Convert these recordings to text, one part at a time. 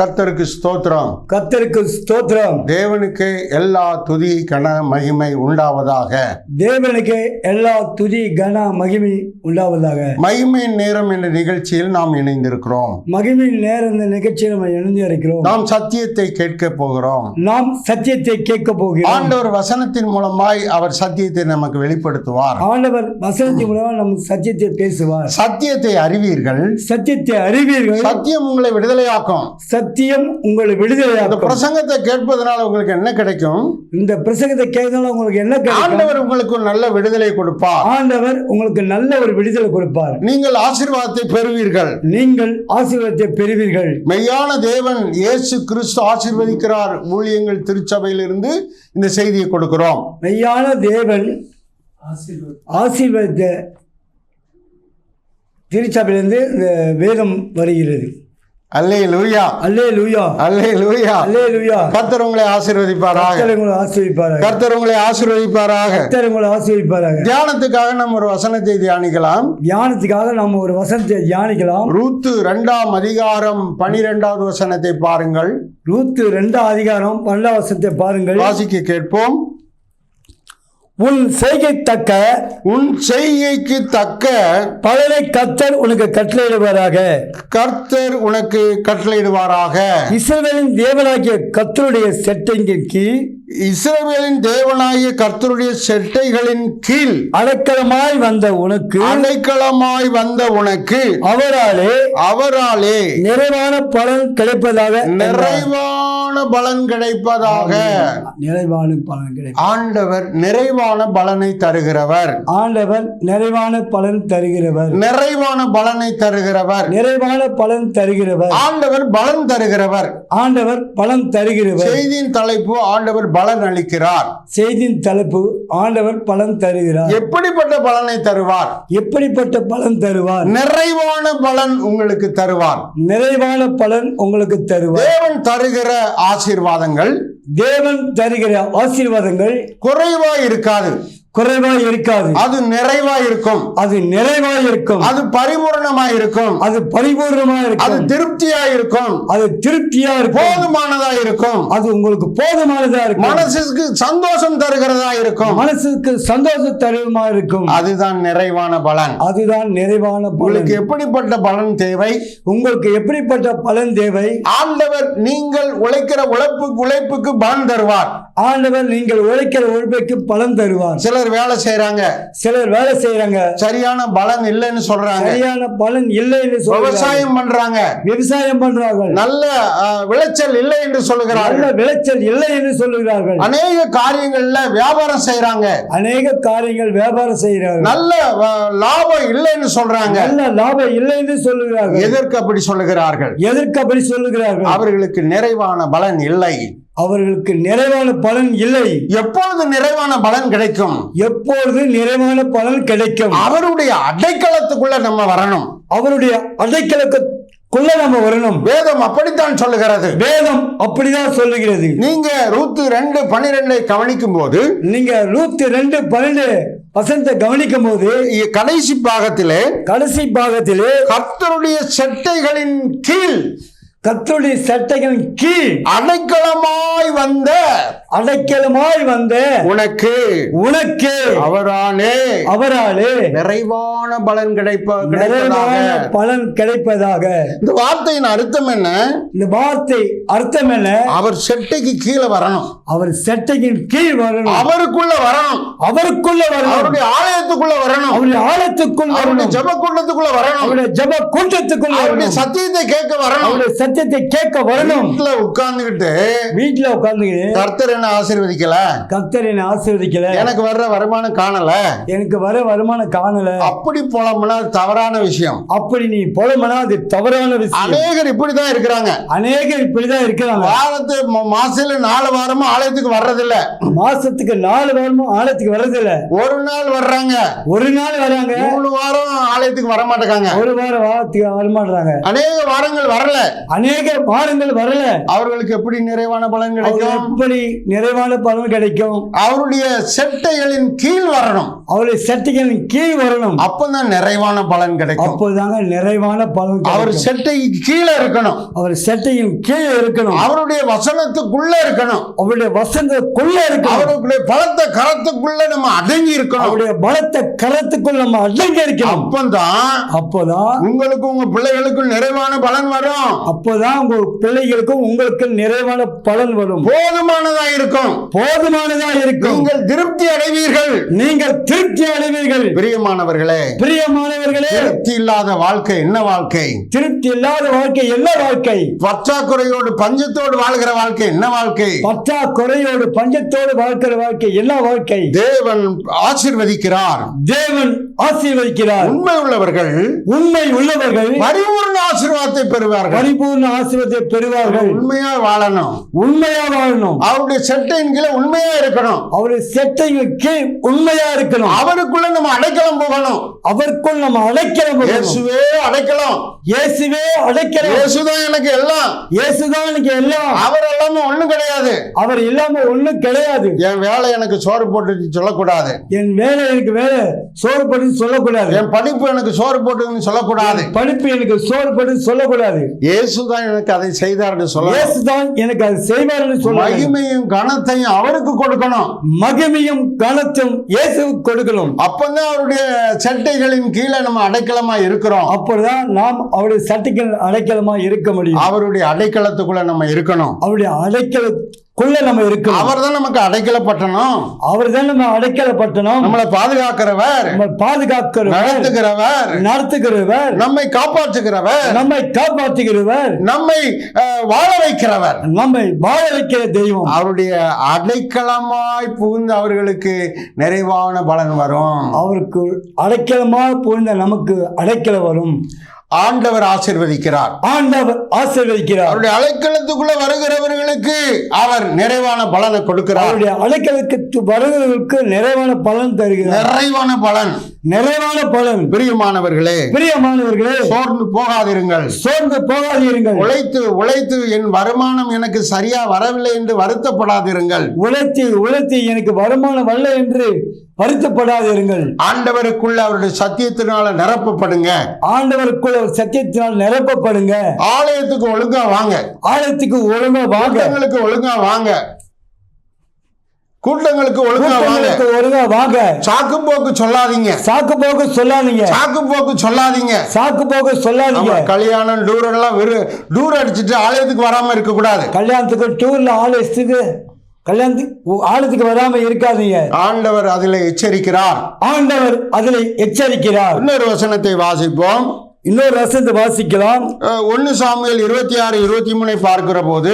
கர்த்தருக்கு ஸ்தோத்திரம். கர்த்தருக்கு ஸ்தோத்திரம். தேவனுக்கு எல்லா துதி கன மகிமை உண்டாவதாக. தேவனுக்கு எல்லா துதி கன மகிமை உண்டாவதாக. மகிமையின் நேரம் என்ற நிகழ்ச்சியில் நாம் இணைந்திருக்கிறோம். மகிமையின் நேரம் இந்த நிகழ்ச்சியில் நம்ம இணைந்து இருக்கிறோம். நாம் சத்தியத்தை கேட்க போகிறோம். நாம் சத்தியத்தை கேட்க போகிறோம். ஆண்டவர் வசனத்தின் மூலமாய் அவர் சத்தியத்தை நமக்கு வெளிப்படுத்துவார். ஆண்டவர் வசனத்தின் மூலமா நம்ம சத்தியத்தை பேசுவார். சத்தியத்தை அறிவீர்கள். சத்தியத்தை அறிவீர்கள். சத்தியம் உங்களை விடுதலையாக்கும். சத்தியம் உங்களை இந்த விடுதலையாக்கும் பிரசங்கத்தை கேட்பதனால உங்களுக்கு என்ன கிடைக்கும்? இந்த பிரசங்கத்தை கேட்கறதுனால உங்களுக்கு என்ன ஆண்டவர் உங்களுக்கு நல்ல விடுதலை கொடுப்பார். ஆண்டவர் உங்களுக்கு நல்ல ஒரு விடுதலை கொடுப்பார். நீங்கள் ஆசீர்வாதத்தை பெறுவீர்கள். நீங்கள் ஆசீர்வாதத்தை பெறுவீர்கள். மெய்யான தேவன் இயேசு கிறிஸ்து ஆசீர்வதிக்கிறார். ஊழியங்கள் திருச்சபையிலிருந்து இந்த செய்தியை கொடுக்கிறோம். மெய்யான தேவன் ஆசீர்வாதத்தை திருச்சபையிலிருந்து இந்த வேதம் வருகிறது. அல்லே லூயா அல்லே லூயா அல்லே லூயா அல்லே லூயா கர்த்தர் உங்களை ஆசீர்வதிப்பாராக. கர்த்தர் உங்களை ஆசீர்வதிப்பாராக. கர்த்தர் உங்களை ஆசீர்வதிப்பாராக. கர்த்தர் உங்களை ஆசீர்வதிப்பாராக. தியானத்துக்காக நம்ம ஒரு வசனத்தை தியானிக்கலாம். தியானத்துக்காக நம்ம ஒரு வசனத்தை தியானிக்கலாம். ரூத்து இரண்டாம் அதிகாரம் பனிரெண்டாவது வசனத்தை பாருங்கள். ரூத்து ரெண்டாம் அதிகாரம் பன்னெண்டாம் வசனத்தை பாருங்கள். வாசிக்க கேட்போம். உன் செய்கை தக்க உன் செய்கைக்கு தக்க பலனை கத்தர் உனக்கு கட்டளையிடுவாராக. கர்த்தர் உனக்கு கட்டளையிடுவாராக. இஸ்ரவேலின் தேவனாகிய கத்தருடைய செட்டைங்கின் கீழ் இஸ்ரவேலின் தேவனாகிய கர்த்தருடைய செட்டைகளின் கீழ் அடைக்கலமாய் வந்த உனக்கு அடைக்கலமாய் வந்த உனக்கு அவராலே அவராலே நிறைவான பலன் கிடைப்பதாக நிறைவான பலன் கிடைப்பதாக. நிறைவான பலன் கிடைக்கும். ஆண்டவர் நிறைவான பலனை தருகிறவர். ஆண்டவர் நிறைவான பலன் தருகிறவர். நிறைவான பலனை தருகிறவர். நிறைவான பலன் தருகிறவர். ஆண்டவர் பலன் தருகிறவர். ஆண்டவர் பலன் தருகிறவர். செய்தியின் தலைப்பு ஆண்டவர் பலன் அளிக்கிறார். செய்தியின் தலைப்பு ஆண்டவர் பலன் தருகிறார். எப்படிப்பட்ட பலனை தருவார்? எப்படிப்பட்ட பலன் தருவார்? நிறைவான பலன் உங்களுக்கு தருவார். நிறைவான பலன் உங்களுக்கு தருவார். தேவன் தருகிற ஆசீர்வாதங்கள் தேவன் தருகிற ஆசீர்வாதங்கள் குறைவா இருக்காது. குறைவாய் இருக்காது அது நிறைவா இருக்கும் அது நிறைவாய் இருக்கும் அது பரிபூரணமா இருக்கும் அது பரிபூர்ணமா அது இருக்கும் திருப்தியா இருக்கும் அது திருப்தியா இருக்கும் போதுமானதா இருக்கும் அது உங்களுக்கு போதுமானதா இருக்கும் மனசுக்கு சந்தோஷம் தருகிறதா இருக்கும் மனசுக்கு சந்தோஷ தருவமா இருக்கும் அதுதான் நிறைவான பலன். அதுதான் நிறைவான உங்களுக்கு எப்படிப்பட்ட பலன் தேவை? உங்களுக்கு எப்படிப்பட்ட பலன் தேவை? ஆண்டவர் நீங்கள் உழைக்கிற உழைப்பு உழைப்புக்கு பலன் தருவார். ஆண்டவர் நீங்கள் உழைக்கிற உழைப்புக்கு பலன் தருவார். சிலர் வேலை செய்யறாங்க சிலர் வேலை செய்யறாங்க சரியான பலன் இல்லைன்னு சொல்றாங்க. சரியான பலன் இல்லை என்று சொல்றாங்க. விவசாயம் பண்றாங்க. விவசாயம் பண்றார்கள். நல்ல விளைச்சல் இல்லை என்று நல்ல சொல்லுகிறார்கள் விளைச்சல் இல்லை என்று சொல்லுகிறார்கள். அநேக காரியங்கள்ல வியாபாரம் செய்யறாங்க அநேக காரியங்கள் வியாபாரம் செய்கிறார்கள். நல்ல லாபம் இல்லைன்னு சொல்றாங்க. நல்ல லாபம் இல்லை என்று சொல்லுகிறார்கள். எதற்கு அப்படி சொல்லுகிறார்கள்? எதற்கு அப்படி சொல்லுகிறார்கள்? அவர்களுக்கு நிறைவான பலன் இல்லை. அவர்களுக்கு நிறைவான பலன் இல்லை. எப்பொழுது நிறைவான பலன் கிடைக்கும்? எப்பொழுது நிறைவான பலன் கிடைக்கும்? அவருடைய அடைக்கலத்துக்குள்ள நம்ம வரணும். அவருடைய அடைக்கலக்குள்ள நம்ம வரணும். வேதம் அப்படித்தான் சொல்லுகிறது. வேதம் அப்படிதான் சொல்லுகிறது. நீங்க ரூத்து ரெண்டு பனிரெண்டை கவனிக்கும் போது நீங்க நூத்தி ரெண்டு பன்னெண்டு வசனத்தை கவனிக்கும் போது கடைசி பாகத்திலே கடைசி பாகத்திலே கர்த்தருடைய செட்டைகளின் கீழ் கத்தருடைய சட்டைகளின் கீழ் அடைக்கலமாய் வந்த அடைக்கலமாய் வந்த உனக்கு உனக்கு அவரானே அவராலே நிறைவான பலன் கிடைப்ப நிறைவான பலன் கிடைப்பதாக. இந்த வார்த்தையின் அர்த்தம் என்ன? இந்த வார்த்தை அர்த்தம் என்ன? அவர் செட்டைக்கு கீழே வரணும். அவர் சட்டையின் கீழ் வரணும். அவருக்குள்ள வரணும். அவருக்குள்ள வரணும். அவருடைய ஆலயத்துக்குள்ள வரணும். அவருடைய ஆழத்துக்குள் அவருடைய ஜெப கூட்டத்துக்குள்ள வரணும். அவருடைய ஜப கூட்டத்துக்குள் அவருடைய சத்தியத்தை கேட்க வரணும். அவருடைய சத்தியத்தை கேட்க வரணும். வீட்டுல உட்கார்ந்துகிட்டு வீட்டுல உட்கார்ந்து கர்த்தர் என்ன ஆசீர்வதிக்கல? கர்த்தர் என்னை ஆசீர்வதிக்கல. எனக்கு வர்ற வருமானம் காணல. எனக்கு வர வருமானம் காணல. அப்படி போலம்னா தவறான விஷயம். அப்படி நீ புலம்பனா அது தவறான விஷயம். அநேகர் இப்படிதான் இருக்கிறாங்க. அநேகர் இப்படிதான் இருக்கிறாங்க. வாரத்து மாசத்துல நாலு வாரமா ஆலயத்துக்கு வர்றதில்ல. மாசத்துக்கு நாலு வாரமும் ஆலயத்துக்கு வர்றதில்ல. ஒரு நாள் வர்றாங்க. ஒரு நாள் வராங்க. மூணு வாரம் ஆலயத்துக்கு வர மாட்டேங்காங்க ஒரு வாரம் வாரத்துக்கு வரமாட்டாங்க அநேக வாரங்கள் வரல. அநேக மாதங்கள் வரல. அவர்களுக்கு எப்படி நிறைவான பலன் கிடைக்கும்? எப்படி நிறைவான பலன் கிடைக்கும். அவருடைய செட்டைகளின் கீழ் வரணும். அவருடைய சட்டிகளின் கீழ் வரணும். அப்பதான் நிறைவான பலன் கிடைக்கும். அப்போதாங்க நிறைவான பலன் அவர் கிடைக்கும். செட்டை கீழே இருக்கணும். அவர் சட்டையின் கீழ் இருக்கணும். அவருடைய வசனத்துக்குள்ள இருக்கணும். அவருடைய வசந்தக்குள்ள இருக்கணும். அவருடைய பலத்த கரத்துக்குள்ள நம்ம அடங்கி இருக்கணும். அவருடைய பலத்த கரத்துக்குள் நம்ம அடங்கி இருக்கணும். அப்பந்தான் அப்போதான் உங்களுக்கும் உங்க பிள்ளைகளுக்கும் நிறைவான பலன் வரும். அப்போதான் உங்க பிள்ளைகளுக்கும் உங்களுக்கு நிறைவான பலன் வரும். போதுமானதா இருக்கும். போதுமானதா இருக்கும். நீங்கள் திருப்தி அடைவீர்கள். நீங்கள் திருப்தி அடைவீர்கள். பிரியமானவர்களே பிரியமானவர்களே. திருப்தி இல்லாத வாழ்க்கை என்ன வாழ்க்கை? திருப்தி இல்லாத வாழ்க்கை என்ன வாழ்க்கை? பற்றாக்குறையோடு பஞ்சத்தோடு வாழ்கிற வாழ்க்கை என்ன வாழ்க்கை? பற்றாக்குறையோடு பஞ்சத்தோடு வாழ்க்கிற வாழ்க்கை என்ன வாழ்க்கை? தேவன் ஆசிர்வதிக்கிறார். தேவன் ஆசீர்வதிக்கிறார். உண்மை உள்ளவர்கள் உண்மை உள்ளவர்கள் பரிபூர்ண ஆசீர்வாதத்தை பெறுவார்கள். பரிபூர்ண ஆசீர்வாதத்தை பெறுவார்கள். உண்மையா வாழணும். உண்மையா வாழணும். அவருடைய செட்டையின் கீழே உண்மையா இருக்கணும். அவருடைய செட்டைகள் கீழ் உண்மையா இருக்கணும். அவருக்குள்ள நம்ம அடைக்கலம் போகணும். அவருக்குள் நம்ம அடைக்கலம். இயேசுவே அடைக்கலம். இயேசுவே அடைக்கலம். இயேசுதான் எனக்கு எல்லாம். இயேசுதான் எனக்கு எல்லாம். அவர் எல்லாமே ஒண்ணும் கிடையாது. அவர் இல்லாம ஒண்ணும் கிடையாது. என் வேலை எனக்கு சோறு போட்டு சொல்லக்கூடாது. என் வேலை எனக்கு வேலை சோறு படி சொல்லக்கூடாது. என் படிப்பு எனக்கு சோறு போட்டுன்னு சொல்லக்கூடாது. படிப்பு எனக்கு சோறு படி சொல்லக்கூடாது. இயேசுதான் எனக்கு அதை செய்தார்னு சொல்ல இயேசுதான் எனக்கு அது செய்வார்னு சொல்ல மகிமையும் கனத்தையும் அவருக்கு கொடுக்கணும். மகிமையும் கனத்தும் இயேசுவுக்கு கொடுக்கணும். அப்பதான் அவருடைய சட்டைகளின் கீழே நம்ம அடைக்கலமா இருக்கிறோம். அப்பொழுதுதான் நாம் அவருடைய சட்டைகள் அடைக்கலமா இருக்க முடியும். அவருடைய அடைக்கலத்துக்குள்ள நம்ம இருக்கணும். அவருடைய அடைக்கலக்குள்ள நம்ம இருக்கணும். அவர் தான் நமக்கு அடைக்கலப்பட்டணும். அவர் தான் நம்ம அடைக்கலப்பட்டணும். நம்மளை பாதுகாக்கிறவர். நம்ம பாதுகாக்கிறவர். நடத்துகிறவர். நடத்துகிறவர். நம்மை காப்பாற்றுகிறவர். நம்மை காப்பாற்றுகிறவர். நம்மை வாழ வைக்கிறவர். நம்மை வாழ வைக்கிற தெய்வம். அவருடைய அடைக்கலமாய் புகுந்த அவர்களுக்கு நிறைவான பலன் வரும். அவருக்கு அடைக்கலமா புகுந்த நமக்கு அடைக்கலம் வரும். ஆண்டவர் ஆசிர்வதிக்கிறார். ஆண்டவர் ஆசீர்வதிக்கிறார். அவருடைய அடைக்கலத்துக்குள்ள வருகிறவர்களுக்கு அவர் நிறைவான பலனை கொடுக்கிறார். அவருடைய அடைக்கலத்துக்கு வருகிறவர்களுக்கு நிறைவான பலன் தருகிறார். நிறைவான பலன். நிறைவான பலன். பிரியமானவர்களே பிரியமானவர்களே சோர்ந்து போகாதிருங்கள். சோர்ந்து போகாதீர்கள் உழைத்து உழைத்து என் வருமானம் எனக்கு சரியா வரவில்லை என்று வருத்தப்படாதிருங்கள். உழைத்தி உழைத்தி எனக்கு வருமானம் வரல என்று வருத்தப்படாதீர்கள் ஆண்டவருக்குள்ள அவருடைய சத்தியத்தினால நிரப்பப்படுங்க. ஆண்டவருக்குள்ள சத்தியத்தினால் நிரப்பப்படுங்க. ஆலயத்துக்கு ஒழுங்கா வாங்க. ஆலயத்துக்கு ஒழுங்கா வாங்க. கூட்டங்களுக்கு ஒழுங்கா வாங்க. கூட்டங்களுக்கு ஒழுங்கா வாங்க. ஒழுங்கா வாங்க. சாக்கு போக்கு சொல்லாதீங்க. சாக்கு போக்கு சொல்லாதீங்க. சாக்கு போக்கு சொல்லாதீங்க. சாக்கு போக்கு சொல்லாதீங்க கல்யாணம் டூர் எல்லாம் வெறும் டூர் அடிச்சிட்டு ஆலயத்துக்கு வராம இருக்க கூடாது கல்யாணத்துக்கு டூர்ல ஆலயத்துக்கு கல்யாணத்துக்கு ஆலயத்துக்கு வராம இருக்காதீங்க. ஆண்டவர் அதில் எச்சரிக்கிறார். ஆண்டவர் அதில் எச்சரிக்கிறார். இன்னொரு வசனத்தை வாசிப்போம். இன்னொரு ரசத்தை வாசிக்கலாம். ஒன்னு சாமுவேல் இருபத்தி ஆறு இருபத்தி மூணை பார்க்கிற போது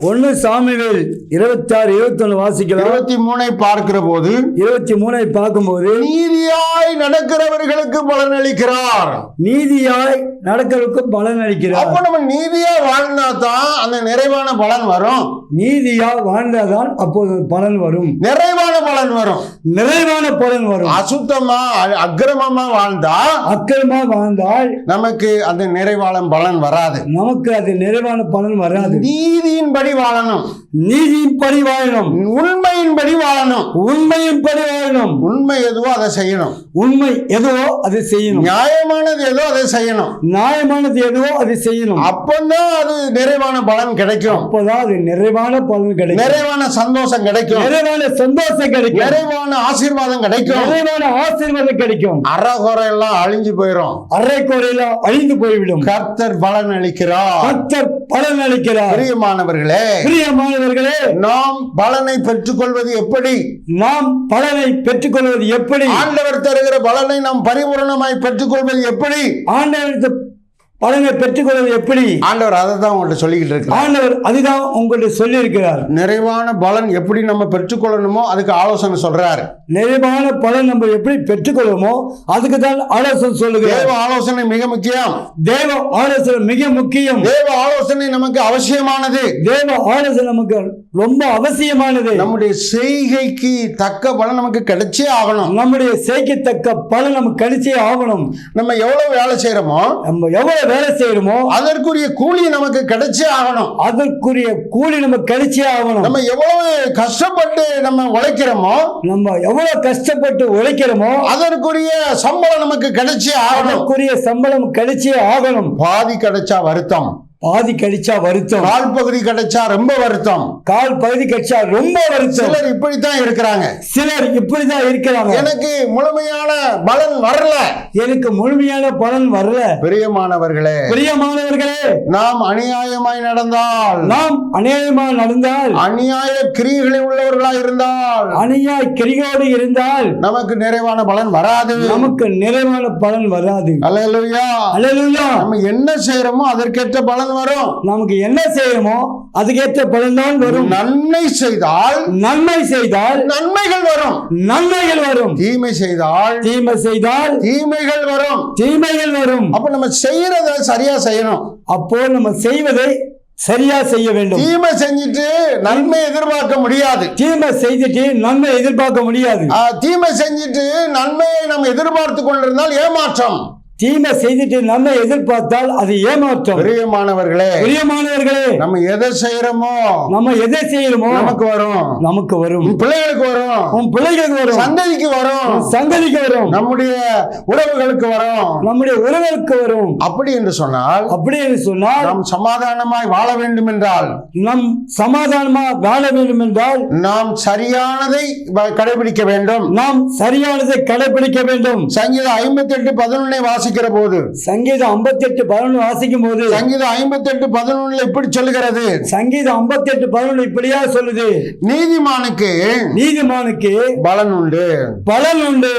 ஒன்னு சாமிவேல் இருபத்தி ஆறு இருபத்தி ஒண்ணு வாசிக்கலாம். இருபத்தி மூணை பார்க்கிற போது இருபத்தி மூணை பார்க்கும்போது நீதியாய் நடக்கிறவர்களுக்கு பலனளிக்கிறார். நீதியாய் நடக்கிறதுக்கு பலன் அளிக்கிறார் அப்ப நம்ம நீதியா வாழ்ந்தா தான் அந்த நிறைவான பலன் வரும். நீதியா வாழ்ந்தாதான் அப்போது பலன் வரும். நிறைவான பலன் வரும். நிறைவான பலன் வரும். அசுத்தமா அக்கிரமமா வாழ்ந்தா அக்கிரமா வாழ்ந்தால் நமக்கு அந்த நிறைவான பலன் வராது. நமக்கு அது நிறைவான பலன் வராது. நீதியின்படி வாழணும். நீதியின்படி வாழணும். உண்மையின்படி வாழணும். உண்மையின்படி வாழணும். உண்மை எதுவோ அதை செய்யணும். உண்மை எதுவோ அதை செய்யணும். நியாயமானது ஏதோ அதை செய்யணும். நியாயமானது எதுவோ அதை செய்யணும். அப்பந்தான் அது நிறைவான பலன் கிடைக்கும். அப்போதான் அது நிறைவான பலன் கிடைக்கும். நிறைவான சந்தோஷம் கிடைக்கும். நிறைவான சந்தோஷம் கிடைக்கும். நிறைவான ஆசீர்வாதம் கிடைக்கும். நிறைவான ஆசீர்வாதம் கிடைக்கும். அறகுறை எல்லாம் அழிஞ்சு போயிடும் அரைக்குறையில அழிந்து போய்விடும். கர்த்தர் பலன் அளிக்கிறார் கர்த்தர் பலன் அளிக்கிறார் பிரியமானவர்களே பிரியமானவர்களே நாம் பலனை பெற்றுக்கொள்வது எப்படி? நாம் பலனை பெற்றுக்கொள்வது எப்படி? ஆண்டவர் தருகிற பலனை நாம் பரிபூரணமாய் பெற்றுக்கொள்வது எப்படி? ஆண்டவருக்கு பலனை பெற்றுக்கொள்வது எப்படி? ஆண்டவர் அதை தான் உங்கள்கிட்ட சொல்லிக்கிட்டு இருக்கிறார். ஆண்டவர் அதுதான் உங்கள்ட்ட சொல்லி இருக்கிறார் நிறைவான பலன் எப்படி நம்ம பெற்றுக்கொள்ளணுமோ அதுக்கு ஆலோசனை சொல்றாரு. நிறைவான பலன் நம்ம எப்படி பெற்றுக்கொள்வோமோ அதுக்கு தான் ஆலோசனை சொல்லுகிறார். தேவ ஆலோசனை மிக முக்கியம். தேவ ஆலோசனை மிக முக்கியம். தேவ ஆலோசனை நமக்கு அவசியமானது. தேவ ஆலோசனை நமக்கு ரொம்ப அவசியமானது. நம்முடைய செய்கைக்கு தக்க பலன் நமக்கு கிடைச்சே ஆகணும். நம்முடைய செய்யத்தக்க பலன் நமக்கு கிடைச்சே ஆகணும். நம்ம எவ்வளவு வேலை செய்யறோமோ நம்ம எவ்வளவு வேலை செய்யறோமோ அதற்குரிய கூலி நமக்கு கிடைச்சே ஆகணும். அதற்குரிய கூலி நம்ம கிடைச்சே ஆகணும். நம்ம எவ்வளவு கஷ்டப்பட்டு நம்ம உழைக்கிறோமோ நம்ம எவ்வளவு கஷ்டப்பட்டு உழைக்கிறோமோ அதற்குரிய சம்பளம் நமக்கு கிடைச்சே ஆகணும். அதற்குரிய சம்பளம் கிடைச்சே ஆகணும். பாதி கிடைச்சா வருத்தம். பாதி கழிச்சா வருத்தம். கால் பகுதி கிடைச்சா ரொம்ப வருத்தம். கால் பகுதி கழிச்சா ரொம்ப வருத்தம். சிலர் இப்படித்தான் இருக்கிறாங்க. சிலர் இப்படிதான் இருக்கிறாங்க. எனக்கு முழுமையான பலன் வரல. எனக்கு முழுமையான பலன் வரல. பிரியமானவர்களே பிரியமானவர்களே நாம் அநியாயமாய் நடந்தால் நாம் அநியாயமா நடந்தால் அநியாய கிரியைகளில் உள்ளவர்களா இருந்தால் அநியாய கிரியோடு இருந்தால் நமக்கு நிறைவான பலன் வராது. நமக்கு நிறைவான பலன் வராது. அல்லேலூயா. அல்லேலூயா. நம்ம என்ன செய்யறோமோ அதற்கேற்ற பலன் வரும். நமக்கு என்ன செய்யணுமோ அதுக்கேற்ற பலன் தான் வரும். நன்மை செய்தால் நன்மை செய்தால் நன்மைகள் வரும். நன்மைகள் வரும். தீமை செய்தால் தீமை செய்தால் தீமைகள் வரும். தீமைகள் வரும். அப்ப நம்ம செய்யறத சரியா செய்யணும். அப்போ நம்ம செய்வதை சரியா செய்ய வேண்டும். தீமை செஞ்சுட்டு நன்மை எதிர்பார்க்க முடியாது. தீமை செய்துட்டு நன்மை எதிர்பார்க்க முடியாது. தீமை செஞ்சுட்டு நன்மையை நம்ம எதிர்பார்த்து கொண்டிருந்தால் ஏமாற்றம். தீமை செய்துட்டு நன்மை எதிர்பார்த்தால் அது ஏமாற்றம். பிரியமானவர்களே பிரியமானவர்களே நம்ம எதை செய்யறோமோ நம்ம எதை செய்யணுமோ நமக்கு வரும். நமக்கு வரும். பிள்ளைகளுக்கு வரும். உன் பிள்ளைகளுக்கு வரும். சந்ததிக்கு வரும். உன் சங்கதிக்கு வரும். நம்முடைய உறவுகளுக்கு வரும். நம்முடைய உறவுகளுக்கு வரும். அப்படி என்று சொன்னால் அப்படி என்று சொன்னால் நாம் சமாதானமாய் வாழ வேண்டும் என்றால் நம் சமாதானமா வாழ வேண்டும் என்றால் நாம் சரியானதை கடைபிடிக்க வேண்டும். நாம் சரியானதை கடைபிடிக்க வேண்டும். சங்கீதம் ஐம்பத்தி எட்டு பதினொன்னை வாசிக்கிற போது சங்கீதம் 58 பதினொன்று வாசிக்கும் போது சங்கீதம் ஐம்பத்தி எட்டு பதினொன்னுல இப்படி சொல்லுகிறது. சங்கீதம் 58 பதினொன்று இப்படியா சொல்லுது. நீதிமானுக்கு நீதிமானுக்கு பலன் உண்டு. பலன் உண்டு.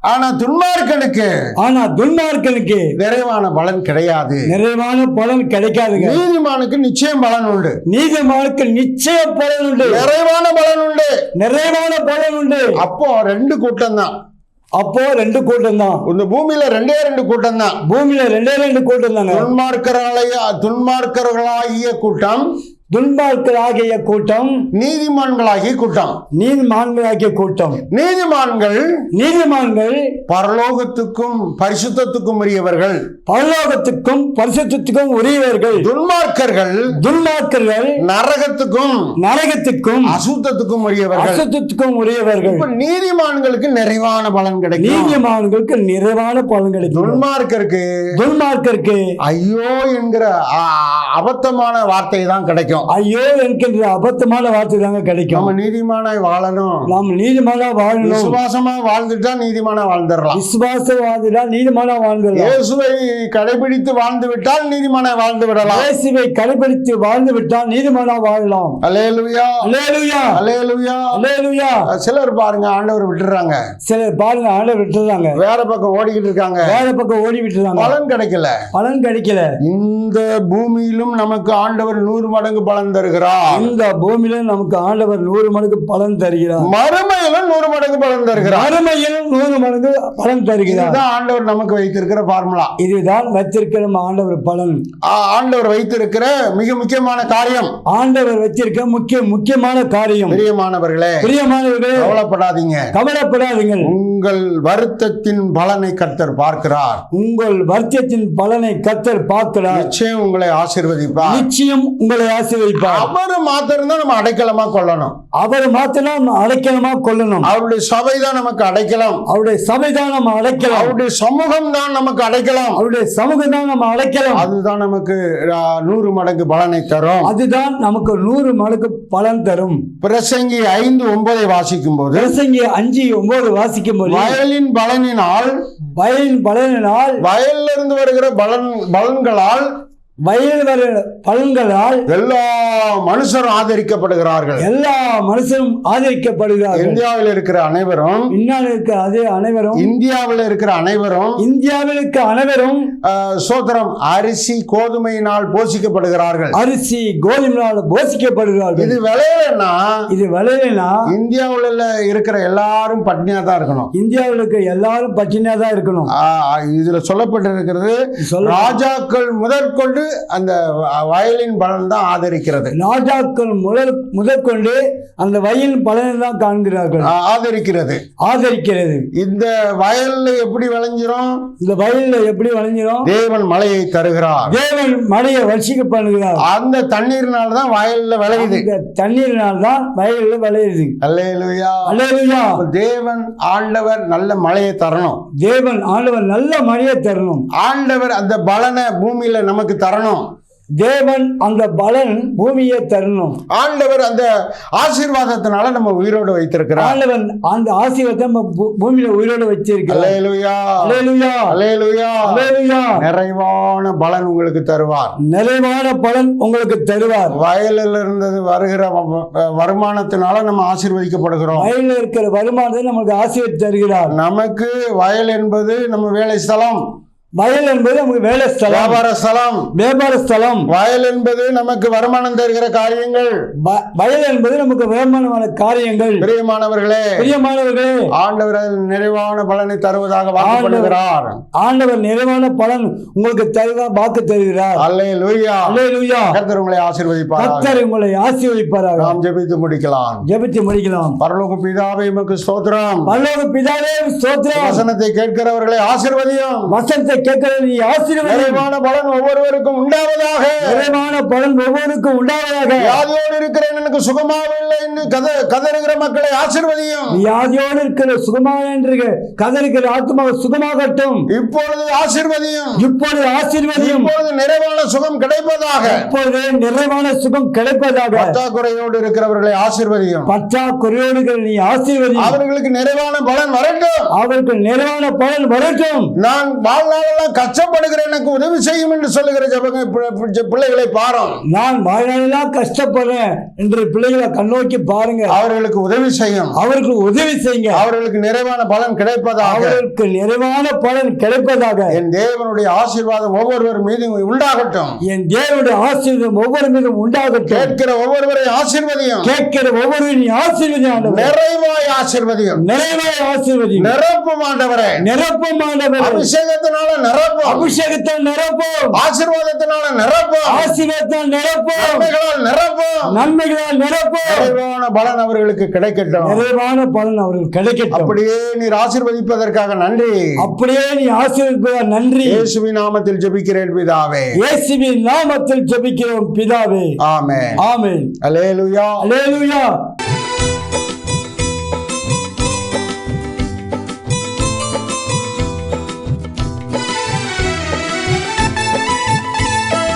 ஆனா துன்மார்க்கனுக்கு ஆனா துன்மார்க்கனுக்கு நிறைவான பலன் கிடையாது. நிறைவான பலன் கிடைக்காதுங்க. நீதிமானுக்கு நிச்சயம் பலன் உண்டு. நீதிமானுக்கு நிச்சய பலன் உண்டு. நிறைவான பலன் உண்டு. நிறைவான பலன் உண்டு. அப்போ ரெண்டு கூட்டம் தான். அப்போ ரெண்டு கூட்டம் தான் இந்த பூமியில ரெண்டே ரெண்டு கூட்டம் தான் பூமியில ரெண்டே ரெண்டு கூட்டம் தாங்க துன்மார்க்கர்களாகிய துன்மார்க்கர்களாகிய கூட்டம் துன்மார்க்கராகிய கூட்டம் நீதிமான்களாகிய கூட்டம். நீதிமான்களாகிய கூட்டம். நீதிமான்கள் நீதிமான்கள் பரலோகத்துக்கும் பரிசுத்தத்துக்கும் உரியவர்கள். பரலோகத்துக்கும் பரிசுத்தத்துக்கும் உரியவர்கள். துன்மார்க்கர்கள் துன்மார்க்கர்கள் நரகத்துக்கும் நரகத்துக்கும் அசுத்தத்துக்கும் உரியவர்கள். அசுத்தத்துக்கும் உரியவர்கள். நீதிமான்களுக்கு நிறைவான பலன் கிடைக்கும். நீதிமான்களுக்கு நிறைவான பலன் கிடைக்கும். துன்மார்க்கருக்கு துன்மார்க்கருக்கு ஐயோ என்கிற அபத்தமான வார்த்தை தான் கிடைக்கும். ஐயோ என்கின்ற அபத்தமான வார்த்தை தாங்க கிடைக்கும். நம்ம நீதிமானாய் வாழணும். நாம் நீதிமானா வாழணும். விசுவாசமா வாழ்ந்துட்டா நீதிமானா வாழ்ந்துடலாம். விசுவாசவாதிடா நீதிமானா வாழ்ந்துடலாம். இயேசுவை கடைபிடித்து வாழ்ந்து விட்டால் நீதிமானாய் வாழ்ந்து விடலாம் இயேசுவை கடைபிடித்து வாழ்ந்து விட்டால் நீதிமானா வாழலாம். அலேலுயா அல்லேலூயா. அலேலுயா அல்லேலூயா. சிலர் பாருங்க ஆண்டவர் விட்டுறாங்க. சிலர் பாருங்க ஆண்டவர் விட்டுறாங்க. வேற பக்கம் ஓடிக்கிட்டு இருக்காங்க. வேற பக்கம் ஓடி விட்டுறாங்க பலன் கிடைக்கல. பலன் கிடைக்கல. இந்த பூமியிலும் நமக்கு ஆண்டவர் நூறு மடங்கு பலன் தருகிறார். இந்த பூமியில நமக்கு ஆண்டவர் நூறு மடங்கு பலன் தருகிறார். மறுமையிலும் நூறு மடங்கு பலன் தருகிறார். அருமையில் நூறு மடங்கு பலன் தருகிறார். இதுதான் ஆண்டவர் நமக்கு வைத்திருக்கிற ஃபார்முலா இதுதான் வைத்திருக்கிற நம்ம ஆண்டவர் பலன். ஆண்டவர் வைத்திருக்கிற மிக முக்கியமான காரியம். ஆண்டவர் வச்சிருக்க முக்கிய முக்கியமான காரியம். பிரியமானவர்களே பிரியமானவர்களே கவலைப்படாதீங்க. கவலைப்படாதீங்கள். உங்கள் வருத்தத்தின் பலனை கர்த்தர் பார்க்கிறார். உங்கள் வர்த்தியத்தின் பலனை கத்தர் பார்க்கிறார். நிச்சயம் உங்களை ஆசீர்வதிப்பார். நிச்சயம் உங்களை ஆசீர்வதிப்பார் அவரு மாத்திரம் தான் நம்ம அடைக்கலமா கொள்ளணும். அவர் மாத்திரம் நம்ம அடைக்கலமா கொள்ளணும். அவருடைய சபை தான் நமக்கு அடைக்கலாம். அவருடைய சபைதான் நம்ம அடைக்கலாம். அவருடைய சமூகம் தான் நமக்கு அடைக்கலாம். அவருடைய சமூகம் தான் நம்ம அடைக்கலாம். அதுதான் நமக்கு நூறு மடங்கு பலனை தரும். அதுதான் நமக்கு நூறு மடங்கு பலன் தரும். பிரசங்கி ஐந்து ஒன்பதை வாசிக்கும் போது பிரசங்கி அஞ்சு ஒன்பது வாசிக்கும் போது வயலின் பலனினால் வயலின் பலனினால் வயல்ல இருந்து வருகிற பலன் பலன்களால் வர பலன்களால் எல்லா மனுஷரும் ஆதரிக்கப்படுகிறார்கள். எல்லா மனுஷரும் ஆதரிக்கப்படுகிறார்கள். இந்தியாவில் இருக்கிற அனைவரும் பின்னால் இருக்க அதே அனைவரும் இந்தியாவில் இருக்கிற அனைவரும் இந்தியாவில் இருக்க அனைவரும் ஆஹ், சோத்திரம் அரிசி கோதுமையினால் போஷிக்கப்படுகிறார்கள். அரிசி கோதுமையால் போஷிக்கப்படுகிறார்கள். இது விளையலன்னா இது விளையலைன்னா இந்தியாவில் இருக்கிற எல்லாரும் பட்னியா தான் இருக்கணும். இந்தியாவில் இருக்க எல்லாரும் பட்டினியா தான் இருக்கணும். இதுல சொல்லப்பட்டிருக்கிறது சொல்ல ராஜாக்கள் முதற்கொண்டு அந்த வயலின் பலன் தான் ஆதரிக்கிறது. ராஜாக்கள் முதல் முதற்கொண்டு அந்த வயல் பலனை தான் காண்கிறார்கள். ஆதரிக்கிறது. ஆதரிக்கிறது. இந்த வயல்ல எப்படி விளைஞ்சிரும்? இந்த வயல்ல எப்படி வளைஞ்சிரும்? தேவன் மழையை தருகிறார். தேவன் மழையை வர்ஷிக்க பண்ணுகிறார். அந்த தண்ணீர்னால தான் வயல்ல விளையுது. தண்ணீரினால் தான் வயல்ல விளையுது. அல்லேலூயா. அல்லேலூயா. தேவன் ஆண்டவர் நல்ல மழையை தரணும். தேவன் ஆண்டவர் நல்ல மழையை தரணும். ஆண்டவர் அந்த பலனை பூமியில நமக்கு தரணும். தேவன் அந்த பலன் பூமியை தரணும். ஆண்டவர் அந்த ஆசீர்வாதத்தினால நம்ம உயிரோடு வைத்திருக்கிறார். ஆண்டவன் அந்த ஆசீர்வாதத்தை நம்ம பூமியில உயிரோடு வச்சிருக்கிறார். நிறைவான பலன் உங்களுக்கு தருவார். நிறைவான பலன் உங்களுக்கு தருவார். வயலில் இருந்தது வருகிற வருமானத்தினால நம்ம ஆசீர்வதிக்கப்படுகிறோம். வயல்ல இருக்கிற வருமானத்தை நமக்கு ஆசீர்வாதம் தருகிறார். நமக்கு வயல் என்பது நம்ம வேலை ஸ்தலம். வயல் என்பது நமக்கு வேலை ஸ்தலம். வியாபார ஸ்தலம். வியாபார ஸ்தலம். வயல் என்பது நமக்கு வருமானம் தருகிற காரியங்கள். வயல் என்பது நமக்கு வருமானமான காரியங்கள். பிரியமானவர்களே பிரியமானவர்களே. ஆண்டவர் நிறைவான பலனை தருவதாக வாக்குப்படுகிறார். ஆண்டவர் நிறைவான பலன் உங்களுக்கு தருவா வாக்கு தருகிறார். அல்லே லூயா அல்லேலூயா. கர்த்தர் உங்களை ஆசீர்வதிப்பார் கர்த்தர் உங்களை ஆசீர்வதிப்பாராக. நாம் ஜெபித்து முடிக்கலாம். ஜெபித்து முடிக்கலாம். பரலோக பிதாவே உமக்கு ஸ்தோத்திரம். பல்லோக பிதாவே ஸ்தோத்திரம். வசனத்தை கேட்கிறவர்களை ஆசீர்வதியும். வசனத்தை கேட்கிறது நீ ஆசீர்வதி. நிறைவான பலன் ஒவ்வொருவருக்கும் உண்டாவதாக. நிறைவான பலன் ஒவ்வொருக்கும் உண்டாவதாக. வியாதியோடு இருக்கிறேன் எனக்கு சுகமாகவில்லை என்று கத கதறுகிற மக்களை ஆசீர்வதியும். வியாதியோடு இருக்கிற சுகமாக என்று கதறிக்கிற ஆத்மாவை சுகமாகட்டும். இப்பொழுது ஆசீர்வதியும். இப்பொழுது ஆசீர்வதியும். இப்பொழுது நிறைவான சுகம் கிடைப்பதாக. இப்பொழுது நிறைவான சுகம் கிடைப்பதாக. பற்றாக்குறையோடு இருக்கிறவர்களை ஆசீர்வதியும். பற்றாக்குறையோடு நீ ஆசீர்வதி அவர்களுக்கு நிறைவான பலன் வரட்டும். அவருக்கு நிறைவான பலன் வரட்டும். நான் வாழ்நாளெல்லாம் கஷ்டப்படுகிறேன் எனக்கு உதவி செய்யும் என்று சொல்லுகிற ஜபங்க பிள்ளைகளை பாரும். நான் வாழ்நாளெல்லாம் கஷ்டப்படுறேன் என்று பிள்ளைகளை கண்ணோக்கி பாருங்க அவர்களுக்கு உதவி செய்யும். அவருக்கு உதவி செய்யுங்க. அவர்களுக்கு நிறைவான பலன் கிடைப்பதாக. அவருக்கு நிறைவான பலன் கிடைப்பதாக. என் தேவனுடைய ஆசீர்வாதம் ஒவ்வொருவர் மீது உண்டாகட்டும். என் தேவனுடைய ஆசீர்வாதம் ஒவ்வொரு மீதும் உண்டாகட்டும். கேட்கிற ஒவ்வொருவரை ஆசீர்வதியும். கேட்கிற ஒவ்வொரு நீ ஆசீர்வதி ஆண்டவர். நிறைவாய் ஆசீர்வதியும். நிறைவாய் ஆசீர்வதி நிரப்பும் ஆண்டவரே. நிரப்பும் ஆண்டவர். அபிஷேகத்தினால நிரப்பும். அபிஷேகத்தால் நிரப்பும். ஆசீர்வாதத்தினால நிரப்பும். ஆசீர்வாதத்தால் நிரப்பும். நன்மைகளால் நிரப்பும். நன்மைகளால் நிரப்பும். நிறைவான பலன் அவர்களுக்கு கிடைக்கட்டும். நிறைவான பலன் அவர்கள் கிடைக்கட்டும். அப்படியே நீர் ஆசீர்வதிப்பதற்காக நன்றி. அப்படியே நீ ஆசீர்வதிப்பதால் நன்றி. இயேசுவின் நாமத்தில் ஜெபிக்கிறேன் பிதாவே. இயேசுவின் நாமத்தில் ஜெபிக்கிறோம் பிதாவே. ஆமென். ஆமென். அல்லேலூயா. அல்லேலூயா.